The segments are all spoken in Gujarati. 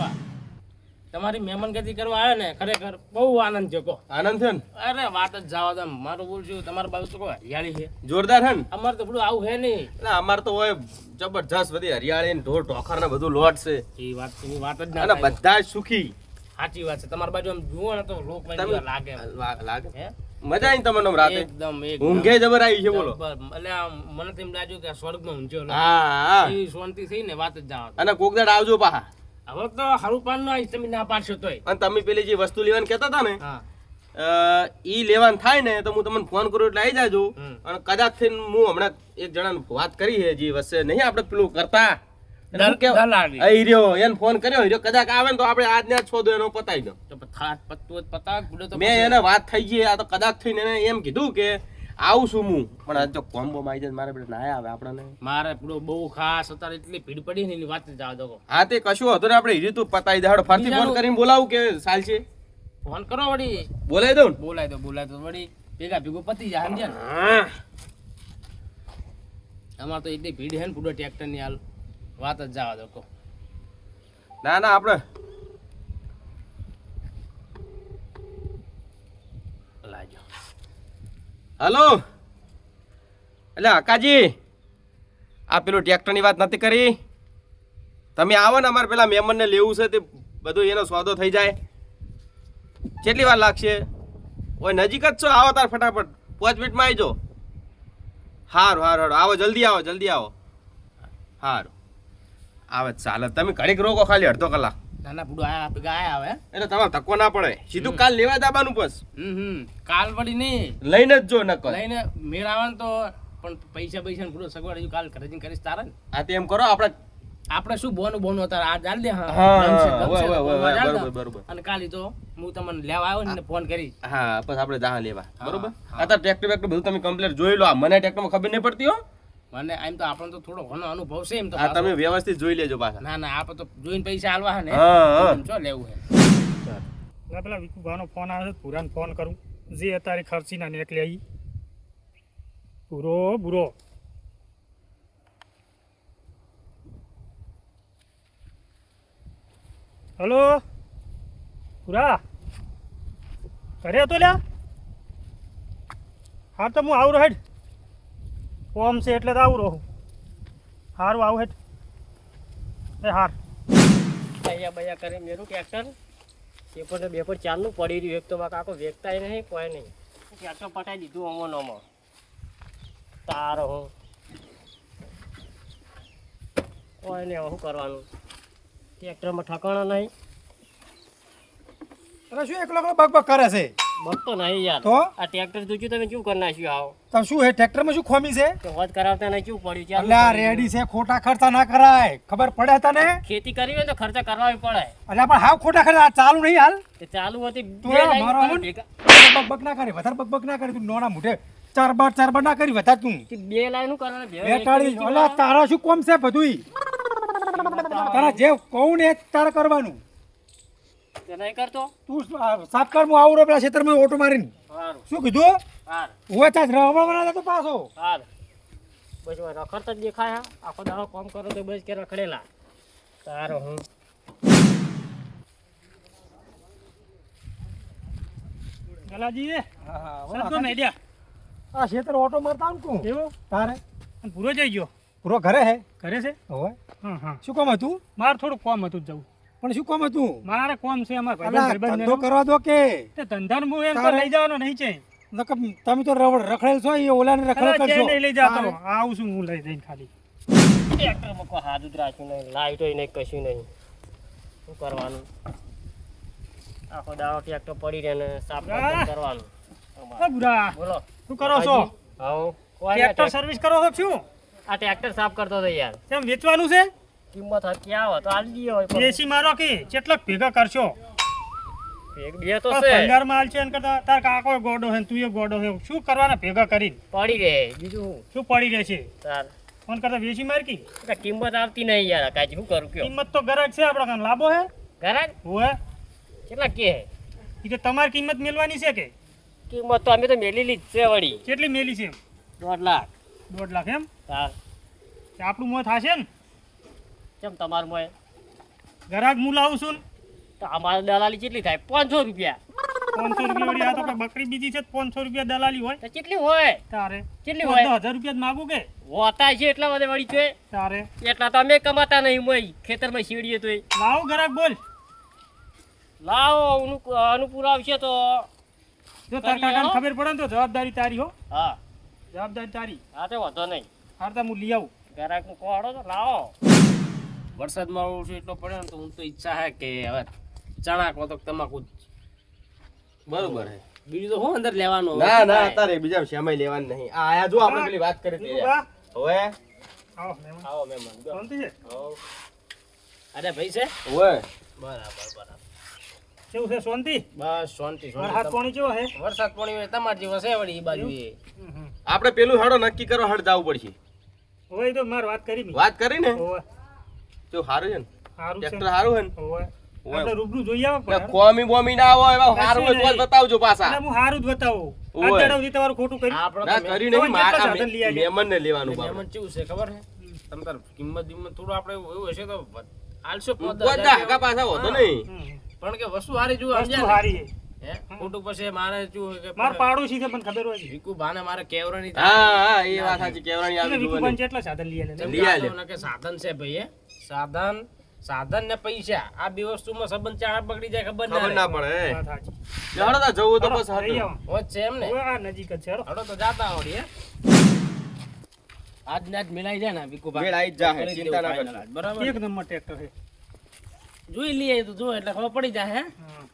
બાપા તમારી મહેમાનગતિ કરવા આવ્યો ને ખરેખર બહુ આનંદ છે કો આનંદ છે ને? અરે વાત જ જવા દે મારું બોલશું તમારા બાજુ તો હરિયાળી છે. જોરદાર છે ને? અમારે તો બધું આવું હે નહીં. એટલે અમારે તો હોય જબરજસ્ત બધી હરિયાળી ને ઢોર ઢોખર ને બધું લોટ છે. એ વાત એની વાત જ ના બધા સુખી. સાચી વાત છે. તમારી બાજુ આમ જુઓ ને તો લોક લાગે. લાગે. હે? મજા આવી તમને રાતે? એકદમ ઊંઘે જબર આવી છે બોલો. એટલે મને તેમ લાગ્યું કે સ્વર્ગ સ્વર્ગમાં ઊંઘ્યો હા હા. શાંતિ થઈ ને વાત જ જવા. અને કોક દાડ આવજો પાહા હવે તો હારું પાન નો તમે ના પાડશો તોય. અને તમે પેલી જે વસ્તુ લેવાનું કહેતા હતા ને ઈ લેવાનું થાય ને તો હું તમને ફોન કરું એટલે આવી જાજો. અને અને કદાચ થઈને હું હમણાં એક જણાને વાત કરી છે જે વચ્ચે નહીં આપણે પેલું કરતા. ફોન કર્યો કદાચ આવે ને તો આપણે આજને આજ છોડો એનો પતાવી દો મેં એને વાત થઈ ગઈ આ તો કદાચ થઈને એમ કીધું કે આવું છું હું. પણ આ જો કોમ્બો માં આવી જાય મારે બેટા ના આવે આપણને. મારે પેલો બહુ ખાસ અત્યારે એટલી ભીડ પડી ને એની વાત જ જવા દો હા તે કશું હતો ને આપણે હીરી તું પતાવી દે ફરતી ફોન કરીને બોલાવું કે ચાલશે ફોન કરો વળી. બોલાવી દઉં ને? દો તો દો. તો વળી ભેગા ભેગું પતી જાય સમજે ને? હા. અમારે તો એટલી ભીડ હે ને પૂરો ટ્રેક્ટરની હાલ. વાત જ જવા દો ના ના આપણે લાજો હલો. એટલે અકાજી, આ પેલું ટ્રેક્ટરની વાત નથી કરી? તમે આવો ને અમારે પેલા મહેમાનને લેવું છે તે બધું એનો સોદો થઈ જાય. કેટલી વાર લાગશે? ઓય નજીક જ છો, આવો તાર ફટાફટ. પાંચ મિનિટમાં આવી જાઓ સારું સારું આવો, જલ્દી આવો જલ્દી આવો. સારું આવે ચાલે. તમે ઘડીક રોકો ખાલી અડધો કલાક. નાના પૂડો આયા ભેગા આયા હવે. એટલે તમારે ધક્કો ના પડે. સીધું કાલ લેવા દાબાનું બસ. હમ હમ. કાલ પડી નહીં. લઈને જ જો નકર. લઈને મેળ આવે તો પણ પૈસા પૈસા ને પૂરો સગવડ હજુ કાલ જઈને કરીશ તારે આ તે એમ કરો આપણે આપણે શું બોનું બોનું અત્યારે? આ ચાલ દે હા. તો. બરોબર. અને કાલે તો હું તમને લેવા આવ્યો ને ફોન કરી હા પછી આપણે દાહ લેવા. બરોબર? હા. અત્યારે ટ્રેક્ટર બેક્ટર બધું તમે કમ્પ્લીટ જોઈ લો. આ મને ટ્રેક્ટરમાં ખબર નહીં પડતી હો. મને એમ તો આપણને તો થોડો ઘણો અનુભવ છે એમ તો આ તમે વ્યવસ્થિત જોઈ લેજો પાછા. ના ના આપણે તો જોઈને પૈસા આલવા હે ને. હા, હા. લેવું હે ના પેલા વિકુભાનો ફોન આવે છે પૂરાને ફોન કરું. જે અત્યારે ખર્ચી ના નીકળી આવી પૂરો બુરો હલો? પૂરા ઘરે હતો લ્યા? હા તો હું આવું રહે ફોર્મ છે એટલે તો આવું રહું. સારું આવું હેઠ. એ હાર. અહીંયા બૈયા કરે મેરું ટ્રેક્ટર પેપર ને બેપર ચાલનું પડી રહ્યું. એક તો મારા કાકો વેચતા નહીં કોઈ નહીં. ટ્રેક્ટર પટાઈ દીધું અમો નમો તારો હું. કોઈ નહીં શું કરવાનું? ટ્રેક્ટરમાં ઠકાણા નહીં. અરે શું એકલો એકલો બક બક કરે છે? બગતો નહીં યાર. તો? આ ટ્રેક્ટર જોજો તમે શું કરી નાખ્યું આવો? તમે શું હે ટ્રેક્ટરમાં શું ખોમી છે? કે વાત કરાવતા નહીં શું પડ્યું એટલે આ રેડી છે ખોટા ખર્ચા ના કરાય. ખબર પડે તને? ખેતી કરવી હોય તો ખર્ચા કરવા પડે. એટલે પણ હાવ ખોટા ખર્ચા ચાલુ નહીં હાલ? તે ચાલુ હતી તું મારો પર બક બક ના કરી વધારે બક બક ના કરે તું નોના મુઠે ચાર બાર ના કરી વધારે તું. બે લાઈન કરવાના? ભેગા એક બેટાડી ઓલા તારા શું કોમ છે બધુંય? તારા જે કહું ને તારે કરવાનું. તે નહીં કરતો? તું આ સાફ કર હું આવું રહ્યો પેલા ક્ષેત્રમાં ઓટો મારીને. શું કીધું? હું રવા પાછો. બસ રખડતા જ દેખાય. આખો દાડો કામ કરો તો બસ કે રખડેલા. તારો હું. ગલાજી હા, નહીં આ ક્ષેત્ર ઓટો મારતા એવો? તારે? પૂરો જઈ ગયો. પૂરો ઘરે હે? ઘરે છે? હવે. હા હા શું કામ હતું? મારે થોડું કામ હતું જવું. પણ શું કોમ હતું? મારે કોમ છે અમારે ધંધો કરવા દો કે? તે ધંધાને હું એમ તો લઈ જવાનો નહીં છે. તમે તો રવડ રખડેલ છો એ ઓલાને રખડેલ કરશો. નહીં લઈ જતો. આવું છું હું લઈ જઈને ખાલી. ટ્રેક્ટર મૂકો હાથ જ રાખ્યું નહીં લાઈટો નહીં કશું નહીં. શું કરવાનું? આખો દાવો ટ્રેક્ટર પડી રહે ને સાફ. કરવાનું. બુરા. બોલો. શું કરો છો? હા ટ્રેક્ટર સર્વિસ કરો છો શું? આ ટ્રેક્ટર સાફ કરતો હતો યાર. કેમ વેચવાનું છે? કિંમત હતી આવો તો આલી હોય દેશી મારો કે કેટલાક ભેગા કરશો? એક બે તો છે. પંદર માલ છે એમ કરતા તાર કાકો ગોડો હે તું એ ગોડો હે. શું કરવાના ભેગા કરીને? પડી રહે બીજું શું પડી રહે છે? તાર. ફોન કરતા વેચી માર કી? એટલે કિંમત આવતી નહીં યાર કાંઈ શું કરું કયો? કિંમત તો ગરજ છે આપણા કામ લાભો હે? ઘરાક હોય કેટલા કે એ તો તમારી કિંમત મેલવાની છે કે? કિંમત તો અમે તો મેલેલી જ છે વળી. કેટલી મેલી છે દોઢ લાખ. દોઢ લાખ એમ? હા. આપણું મોં થશે ને? કેમ તમારું મોય ઘરાક હું લાવું છું તો અમારે દલાલી કેટલી થાય? પાંચસો રૂપિયા. પાંચસો રૂપિયા વળી આ તો બકરી બીજી છે પાંચસો રૂપિયા દલાલી હોય. તો કેટલી હોય? તારે. કેટલી હોય? હજાર રૂપિયા જ માગું કે? હોતા છે એટલા બધા વળી છે તારે. એટલા તો અમે કમાતા નહીં મોય ખેતરમાં શીડીએ તોય લાવો ગ્રાહક બોલ. લાવો અનુ- અનુકૂળ આવશે તો. જો તાર કાકાને ખબર પડે ને તો જવાબદારી તારી હો. હા. જવાબદારી તારી. હા તો વાંધો નહીં. હારતા હું લઈ આવું. ઘરાક કોડો તો લાવો. વરસાદમાં ઓછું એટલો પડે ને તો હું તો ઈચ્છા હે કે હવે ચણા કો તો તમાકુ બરોબર હે. બીજું તો હું અંદર લેવાનું ના ના અત્યારે બીજા શ્યામાય લેવાનું નહીં. આ આયા જો આપણે પેલી વાત કરી હતી હવે? આવો મહેમાન. આવો મહેમાન શાંતિ છે? અરે ભાઈ છે? ઓય બરાબર બરાબર. કેવું છે શાંતિ? બસ શાંતિ વરસાદ પાણી કેવો છે? વરસાદ પાણી હોય તમારી જેવો છે વળી બાજુ એ. આપણે પેલું હાડો નક્કી કરો હડ જવું પડશે. હોય તો માર વાત કરી વાત કરી ને? તો સારું છે ને? ટ્રેક્ટર સારું છે ને? ઓવે ઓવે. આપણે રૂબરૂ જોઈ આવો પણ. કોમી બોમી ના હોય એવા સારું હોય તો નહીં. બતાવજો પાછા. હું સારું જ બતાવું. ઓવે. તમારું ખોટું કર્યું. ના કરી નહીં મારા સાધન મહેમાન ને લેવાનું બાપડે. મહેમાન કેવું છે ખબર હે તમ તાર કિંમત બિંમત થોડું આપણે એવું હશે તો આલશો પાંચ દસ બધા હજાર હાકા પાછા હોતો નહીં. પણ કે વસ્તુ સારી જુઓ વસ્તુ સમજ્યા ને? સારી છે. હે? ખોટું પછી મારે શું માર પાડોશી છે પણ ખબર હોય મારે કેવરાની હા હા એ વાત સાચી કેવરાની આવી. કેટલા સાધન લઈ આલે લઈ આલ્યો. કે સાધન છે ભાઈ સાધન સાધન ને પૈસા. આ બે વસ્તુમાં સંબંધ ચાણા પકડી જાય ખબર ખબર ના ના પડે તાર જવું તો બસ લઈ ઓ. છે એમ ને. આ નજીક જ છે. હડો તો જાતા આવડી હે. આજ ને આજ મિલાઈ જાય ને વિકુભાઈ મિલાઈ જાય જ ચિંતા ના કરજો. બરાબર? એક નંબર ટ્રેક્ટર છે. જોઈ લઈએ તો જો એટલે ખબર પડી જાય હે. હા.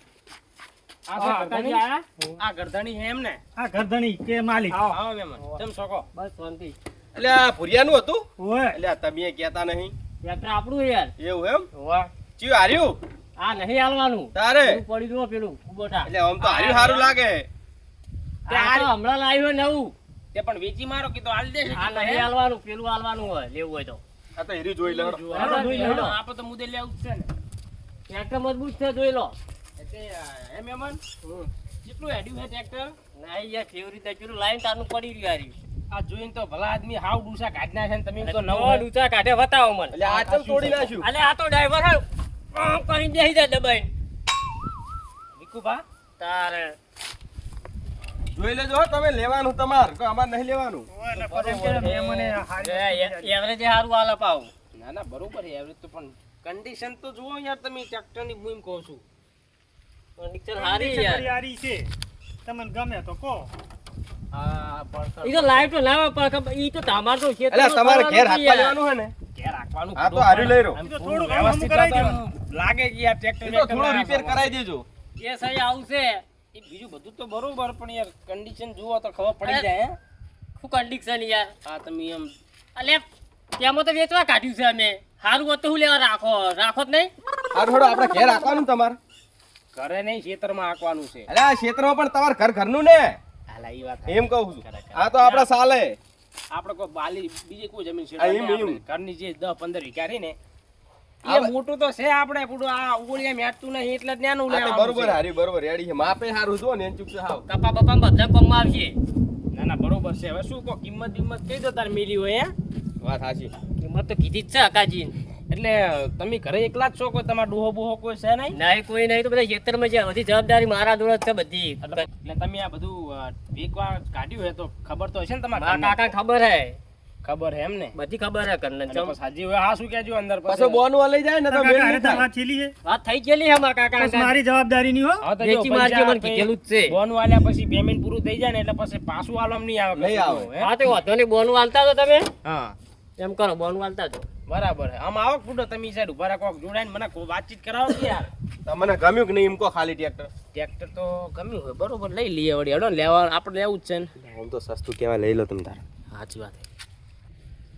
આ ગરધાણી? ગરધાણી હે એમ ને. આ ઘરધણી કે માલિક? આવો મહેમાન. તેમ શોકો બસ શાંતિ. એટલે આ ભુરિયાનું હતું? ઓય. એટલે તમે કહેતા નહીં. ટ્રેક્ટર આપણું યાર. એવું એમ? વાહ. ચિયું હાર્યું? આ નહીં હાલવાનું. તારે? પડી રહ્યું પેલું ઉભોઠા એટલે આમ તો હાર્યું સારું લાગે. આ તો હમણાં લાવ્યો નવું. તે પણ વેચી મારો કે તો હાલ દેશે આ નહીં હાલવાનું પેલું હાલવાનું હોય લેવું હોય તો. આ તો હીરી જોઈ લે. જોઈ લો. આપણે તો મુદ્દે લેવું જ છે ને. ટ્રેક્ટર મજબૂત છે જોઈ લો. એટલે એમ એમન કેટલું હેડ્યું છે ટ્રેક્ટર? ના યાર કેવી રીતે? પેલું લાઈન તારનું પડી રહ્યું હારી આ જોઈને તો ભલા આદમી હાવ ડૂસા કાઢી નાખે તમે તો નવો ડૂસા કાઢે બતાવો મને. એટલે આ તો તોડી નાખ્યું? અલે આ તો ડ્રાઈવર આમ કરીને બેસી જાય દબાઈ વિકુભા? તારે. જોઈ લેજો તમે લેવાનું તમાર કે અમાર નહીં લેવાનું. એટલે એવરેજ સારું હાલ પાવ ના ના બરોબર છે એવરેજ તો પણ કન્ડિશન તો જુઓ યાર તમે ટ્રેક્ટરની મુહિમ કહો છું. કન્ડિશન હારી યાર હારી છે. તમને ગમે તો કહો. ઈ તો લાઈવ તો લાવા પણ ખબર ઈ તો તમાર તો છે એટલે તમારે ઘેર હાથમાં લેવાનું હે ને? ઘેર રાખવાનું આ તો હાર્યું લઈ રહ્યો તો થોડું થોડું વ્યવસ્થિત કરાવી તો લાગે કે યાર ટ્રેક્ટર તો થોડું રિપેર કરાવી દેજો. એ સહી આવશે. એ બીજું બધું તો બરોબર પણ યાર કન્ડિશન જુઓ તો ખબર પડી જાય હે. શું કન્ડિશન યાર? હા તમે એમ. અલે તેમાં તો વેચવા કાઢ્યું છે અમે. સારું હોત તો શું લેવા રાખો. રાખો જ નહીં. હારું હળો આપણે ઘેર રાખવાનું તમારે. ઘરે નહીં ખેતરમાં હાંકવાનું છે. અરે આ ક્ષેત્રમાં પણ તમાર ઘર ઘરનું ને? એમ કહું છું. આ તો આપડા સાલે. આપડે કોઈ બાલી બીજી કોઈ જમીન છે. ઘરની જે દસ પંદર વીઘા રહી ને એ મોટું તો છે આપણે પૂરું આ ઉગોળિયા મેટતું નહીં એટલે જ નાનું આ બરોબર. હારી બરોબર રેડી માપે હારું જો ને ચૂક હાવ. કપા બપા બધા કોમમાં આવશે. ના ના બરોબર છે. હવે શું કહો કિંમત બિંમત કઈ દો તાર મિલી હોય હે? વાત સાચી કિંમત તો કીધી જ છે અકાજી. એટલે તમે ઘરે એકલા જ છો કોઈ? તમારા ડોહો બોહો કોઈ છે નહીં? નહીં કોઈ નહીં. તો બધા ખેતરમાં છે. બધી જવાબદારી મારા દોડ છે બધી. એટલે તમે આ બધું અ, કાઢ્યું હોય તો ખબર તો હશે ને મારા તમારા કાકા ખબર હે. ખબર હે એમને બધી ખબર હે કરને ચમ. સાજી હોય. હા શું કહેજો અંદર પાછો. પછી બોનું લઈ જાય ને તો તાર વાત છેલ્લી છે? વાત થઈ ગયેલી હે મારા બસ કાકા મારી જવાબદારી ની હો. બેચી મારજે મને કીધેલું જ છે. બોન વાલ્યા પછી પેમેન્ટ પૂરું થઈ જાય ને એટલે પછી પાછું આલમ નહીં આવે નહીં આવે. હે? હા તો વાંધો નહીં. બોન વાલતા તો તમે? હા. એમ કરો બોન વાલતા જો બરાબર હે. આમ આવો ફૂટો તમે સાઈડ ઊભા રાખો જોડાઈને મને વાતચીત કરાવો કે યાર? તમને ગમ્યું કે નહીં એમ કહો ખાલી ટ્રેક્ટર ટ્રેક્ટર તો ગમ્યું હોય બરોબર લઈ લઈએ વળી. હેડો લેવા આપણે લેવું જ છે ને. આમ તો સસ્તું કહેવાય લઈ લો તમે તારે. સાચી વાત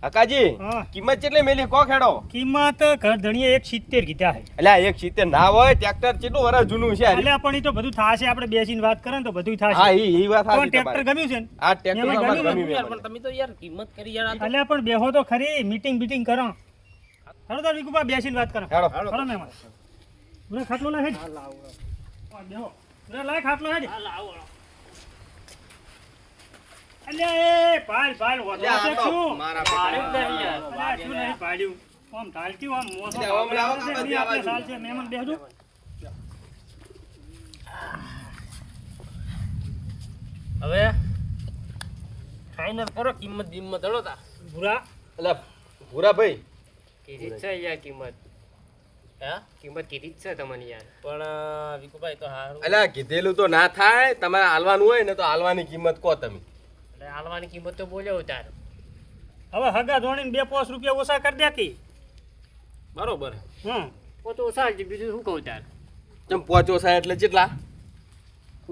અકાજી હા. કિંમત કેટલી મેલી? કો ખેડો? કિંમત ઘરધણીએ એક સિત્તેર કીધા છે. એટલે એક સિત્તેર ના હોય ટ્રેક્ટર કેટલું વર્ષ જૂનું છે? એટલે પણ ઈ તો બધું થાશે આપણે બેસીને વાત કરે ને તો બધું હા થાશે ઈ ઈ વાત પણ ટ્રેક્ટર ગમ્યું છે ને? આ ટ્રેક્ટર ગમ્યું પણ તમે તો યાર કિંમત કરી યાર એટલે પણ બેહો તો ખરી મીટિંગ બીટિંગ કરો. હાલો તો વિકુભા બેસીને વાત કરો. હેડો. હાલો. મહેમાન ઉરે ખાટલો હેડ. હા, બેહો ઉરે લાય ખાટલો હેડ. અલ્યા એ ભાલ ભાલ વધો એટલે છે શું? મારા પાડ્યું નહીં યાર. શું નહીં પાડ્યું આમ ઢાલતી આમ મોસો આમ લાવો, છે, આ નહીં આપણે સાલ છે મહેમાન બેસજો હવે ફાઇનલ કરો કિંમત બિંમત હળો તા. ભૂરા. એટલે ભૂરાભાઈ કીધી જ છે યાર કિંમત. હે? કિંમત કીધી જ છે તમને યાર. પણ વિકુભાઈ તો હારું. એટલે કીધેલું તો ના થાય. તમારે હાલવાનું હોય ને તો હાલવાની કિંમત કહો તમે. હાલવાની કિંમત તો બોલ્યો ઉતાર. હવે હગા ધોણીને બે પાંચ રૂપિયા ઓછા કરી દે કી? બરોબર. હમ. ઓ તો સાચું બીજું શું કહું તાર? ચમ પહોંચો ઓછા એટલે કેટલા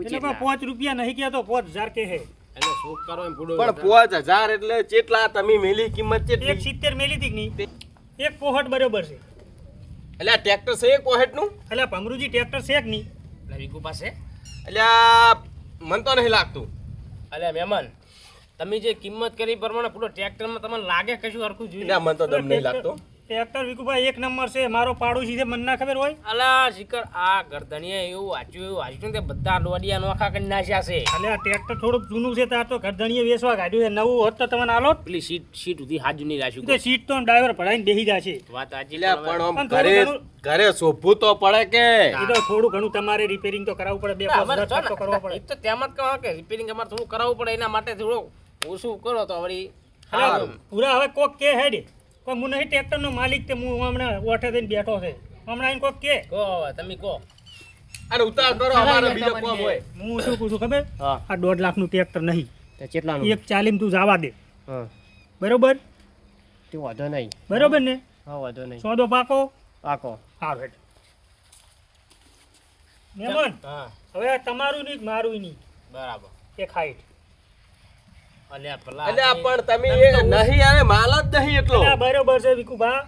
એટલે પાંચ રૂપિયા નહીં કહેતો પાંચ હજાર કે હે એને શોખ કરો એમ પૂડો પણ પાંચ હજાર એટલે કેટલા તમે મેલી કિંમત એક સિત્તેર મેલી હતી નહીં? એક પોહટ બરોબર છે. એટલે આ ટ્રેક્ટર છે કોહેટનું એટલે ભમરુજી ટ્રેક્ટર છે કે નહીં? એટલે વિકુ પાસે? એટલે આ મન તો નહીં લાગતું. અલ્યા મહેમાન તમે જે કિંમત કરી પ્રમાણે પૂરો ટ્રેક્ટરમાં તમને લાગે કશું હરખું જોઈએ? ના મને તો દમ નહીં લાગતો. ટ્રેક્ટર વિકુભાઈ એક નંબર છે મારો પાડોશી છે મને ના ખબર હોય? અલા શિકર આ ગરદણીએ એવું વાંચ્યું એવું વાંચ્યું કે બધા લોડિયા નોખા કરી નાખ્યા છે. અલે આ ટ્રેક્ટર થોડુંક જૂનું છે તાર તો ઘરધણીએ વેસવા કાઢ્યું છે નવું હોત તો તમને આલો પેલી સીટ સીટ સુધી હાજુ નહીં રાખ્યું તો સીટ તો ડ્રાઈવર ભરાઈને બેસી જશે. વાત આજે લે પણ આમ ઘરે ઘરે શોભવું તો પડે કે? એ તો થોડું ઘણું તમારે રિપેરિંગ તો કરાવવું પડે બે પાંચ તો કરવો પડે. તો તેમ જ કહો કે રિપેરિંગ અમારે થોડું કરાવવું પડે એના માટે થોડું ઓછું કરો તો વળી પૂરા હવે કોક કે હેડી કોઈ હું નહીં ટ્રેક્ટરનો માલિક તે હું હમણાં ઓઠે થઈને બેઠો છે. હમણાં એને કોક કે. કહો હવે તમે કહો અરે ઉતાર કરો અમારે બીજો કોમ હોય. હું શું કહું છું ખબર? આ દોઢ લાખનું ટ્રેક્ટર નહીં. તો કેટલાનું? એક ચાલીમ તું જવા દે. હા. બરોબર? તે વાંધો નહીં. બરોબર ને? હા વાંધો નહીં. સોદો પાકો? પાકો. હા ભેટ મહેમાન હા. હવે તમારું નહીં મારું નહીં? બરાબર. એક હાઈટ. અલ્યા પણ તમે એ નહીં અરે માલ જ નહીં એટલો. એટલે બરોબર છે વિકુભા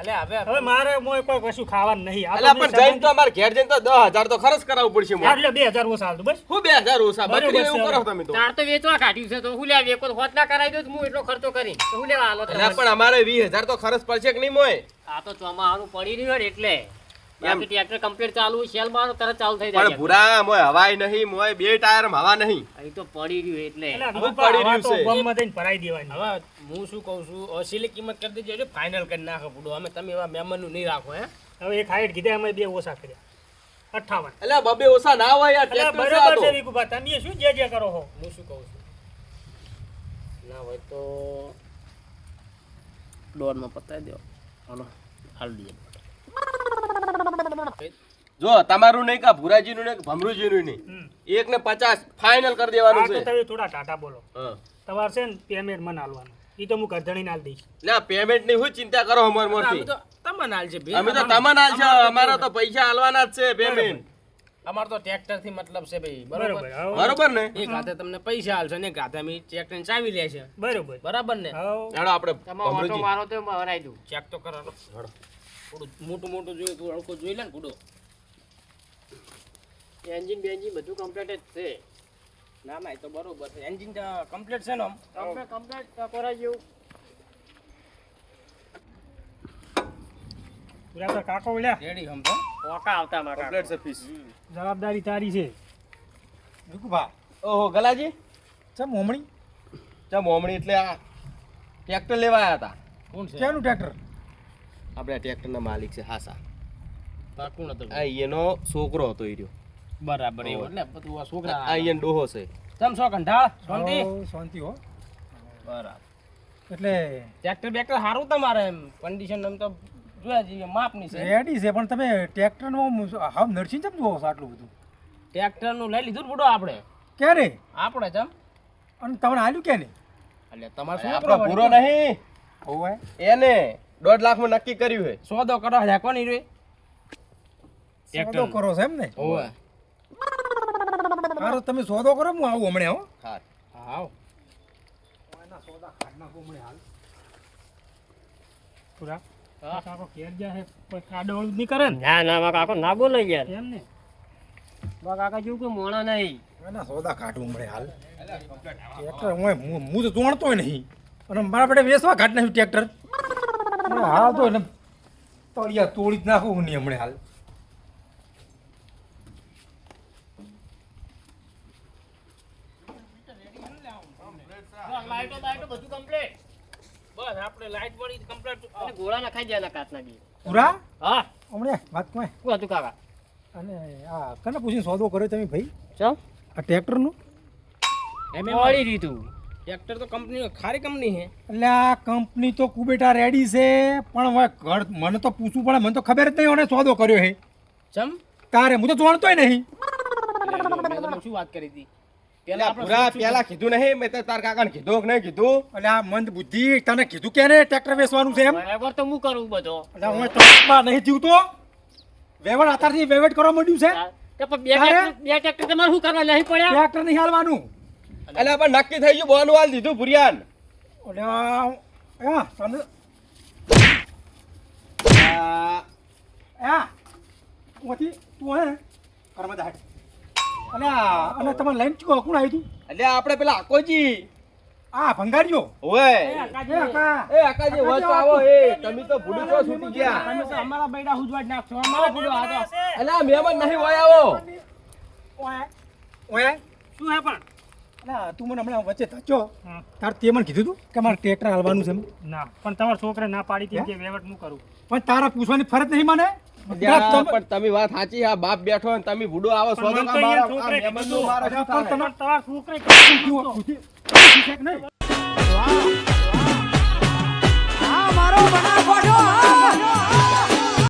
અલ્યા હવે હવે મારે મોય કોઈ કશું ખાવાનું નહીં. આ પણ જઈને તો અમારે ઘેર જઈને તો દસ હજાર તો ખર્ચ કરાવવું પડશે આ એટલે બે ઓછા હાલ બસ. શું બે ઓછા બકરી એવું કરો તમે તો. તાર તો વેચવા કાઢ્યું છે તો હું લેવા વેકો હોત ના કરાવી દો હું એટલો ખર્ચો કરી. તો હું લેવા આલો પણ અમારે વીસ હજાર તો ખર્ચ પડશે કે નહીં મોય આ તો ચોમાહાનું પડી રહ્યું એટલે. ટ્રેક્ટર કમ્પ્લીટ ચાલુ શેલ તરત ચાલુ થઈ પણ જાય ભૂરા મોય હવાય નહીં મોય બે ટાયર હવા નહીં. અહીં તો પડી રહ્યું એટલે. પડી રહ્યું છે. ગમમાં થઈને ભરાઈ દેવાની. હવે હું શું કહું છું અસીલી કિંમત કરી દેજો ફાઇનલ કરી નાખો પૂડો. અમે તમે એવા મહેમાનનું નહીં રાખો હે. હવે એક હાઈટ કીધા અમે બે ઓછા કર્યા. અઠાવન. એટલે બબે ઓછા ના હોય યાર એટલે બરોબર તો. છે વિકુભા તમે શું જે જે કરો હો? હું શું કહું છું? ના હોય તો દોડમાં પતાવી દો. હાલો હાલ દઈએ. જો તમારું નહીં કા ભુરાજીનું નહીં કે ભમરુજીનું નહીં. એક ને પચાસ ફાઇનલ કરી દેવાનું છે. તમે થોડા ટાટા બોલો. તમારે છે ને પેમેન્ટ મને આલવાનું ઈ તો હું ઘરધણીને નાલ દઈશ ના પેમેન્ટની હું ચિંતા કરો અમાર મોરથી. તમને હાલ છે અમે તો તમને છે અમારા તો પૈસા હાલવાના જ છે પેમેન્ટ અમાર તો ટ્રેક્ટરથી મતલબ છે ભાઈ બરોબર? બરોબર ને? એક હાથે તમને પૈસા આલશે ને એક હાથે અમે ટ્રેક્ટર ચાવી લે છે બરોબર. બરાબર ને? હેડો આપણે તમારો ઓટો મારો તો ભરાઈ દઉં. ચેક તો કરો. થોડું મોટું મોટું જોયું તું હળકો જોઈ લે ને કુડો. એન્જિન બેન્જિન બધું કમ્પ્લીટ જ છે. ના ના એ તો બરોબર છે. એન્જિન કમ્પ્લીટ છે ને આમ? કમ્પ્લીટ કમ્પ્લીટ કરાઈ જેવું પૂરા તો કાકો ઓલ્યા રેડી હમ તો ઓકા આવતા માં છે જવાબદારી તારી છે. વિકુભા ઓહો ગલાજી? ચમ હોમણી ચમ મોમણી એટલે આ ટ્રેક્ટર લેવા આવ્યા હતા. કોણ છે? કેનું ટ્રેક્ટર? આપણે ટ્રેક્ટરના માલિક છે હાસા પાકું નતો હતો આ એનો છોકરો હતો ઈ રહ્યો. બરાબર એવો એટલે બધું આ છોકરા આ એનો ડોહો છે. તમ છો કંઢાળ શાંતિ? શાંતિ હો. બરાબર. એટલે ટ્રેક્ટર બેક્ટર સારું તમારે એમ? કન્ડિશન એમ તો જોયા જઈએ માપની છે. રેડી છે પણ તમે ટ્રેક્ટરનું હાવ નર્સિંગ ચમ જોવો છો આટલું બધું? ટ્રેક્ટરનું લઈ લીધું બુડો આપણે? ક્યારે? આપણે જમ અને તમને આલ્યું કે નહીં? એટલે તમારે શું આપણો પૂરો નહીં. હોવે. એને દોઢ લાખમાં નક્કી કર્યું છે. સોદો કરો છે નહીં રે સોદો કરો છે એમ ને? ઓવે હારો તમે સોદો કરો હું આવું હમણાં હો. હા હાવ પૂરા. કાકો ઘેર ગયા છે કોઈ કાડોળ નહીં કરે ના? ના માં કાકો ના બોલો યાર. એમ ને? કાકા જેવું કોઈ મોણા નહીં. એના સોદા કાઢું હમણાં હાલ. ટ્રેક્ટર હું હું તો નહીં. અને મારા પડે વેસવા કાઢ નાખ્યું ટ્રેક્ટર. હાલ તો એને તળિયા તોડી જ નાખું નહીં હમણાં હાલ. લાઈટો બધું કમ્પ્લીટ બસ આપણે લાઈટ વળી કમ્પ્લીટ અને ગોળા નખાઈ જાય કાચના બી પૂરા? હા હમણે? વાત કોઈ શું હતું કાકા અને આ કને પૂછીને સોદો કર્યો તમે ભાઈ? ચમ? આ ટ્રેક્ટરનું? મળી દીધું ટ્રેક્ટર તો કંપની ખારી કંપની છે. એટલે આ કંપની તો કુબેટા રેડી છે પણ હવે ઘર મને તો પૂછવું પડે મને તો ખબર જ નહીં ઓને સોદો કર્યો હે ચમ? તારે હું તો જાણતોય નહીં. શું વાત કરી હતી? પેલા પૂરા પેલા કીધું નહીં મેં તો તાર કાકાને કીધું કે નહીં કીધું. એટલે આ મંદ બુદ્ધિ તને કીધું કે ને ટ્રેક્ટર વેચવાનું છે એમ? બરાબર તો હું કરું બધો. એટલે હું ટ્રકમાં નહીં જીવતો. વેવડ અત્યારથી વેવડ કરવા માંડ્યું છે. તે પણ બે બે ટ્રેક્ટર તમારે શું કરવા નહીં પડ્યા? ટ્રેક્ટર નહીં હાલવાનું. એટલે પણ નક્કી થઈ ગયું બોનું વાલ દીધું ભુરિયાન. તને આ, ઓથી તું હે? હાટ અને આ અને તમારે લઈને ચૂકો કોણ આવ્યું તું? એટલે આપણે પેલા આકોજી. આ ભંગારજો ઓય એ આકાજી વચ આવો. એ તમે તો ભૂલી છો છૂટી ગયા. અમારા બૈડા હુજવાડ નાખશો. અમારા ભૂલો આ તો મહેમાન નહીં હોય આવો. ઓય. ઓય. શું હે પણ? અલા તું મને હમણાં વચ્ચે થચો. તાર તે મને કીધું તું કે મારે ટ્રેક્ટર હાલવાનું છે ના પણ તમારા છોકરે ના પાડી હતી કે હું કરું. પણ તારા પૂછવાની ફરજ નહીં મને? પણ તમે વાત સાચી આ બાપ બેઠો અને તમે ભૂડો આવો મને તો મારા અહીંયા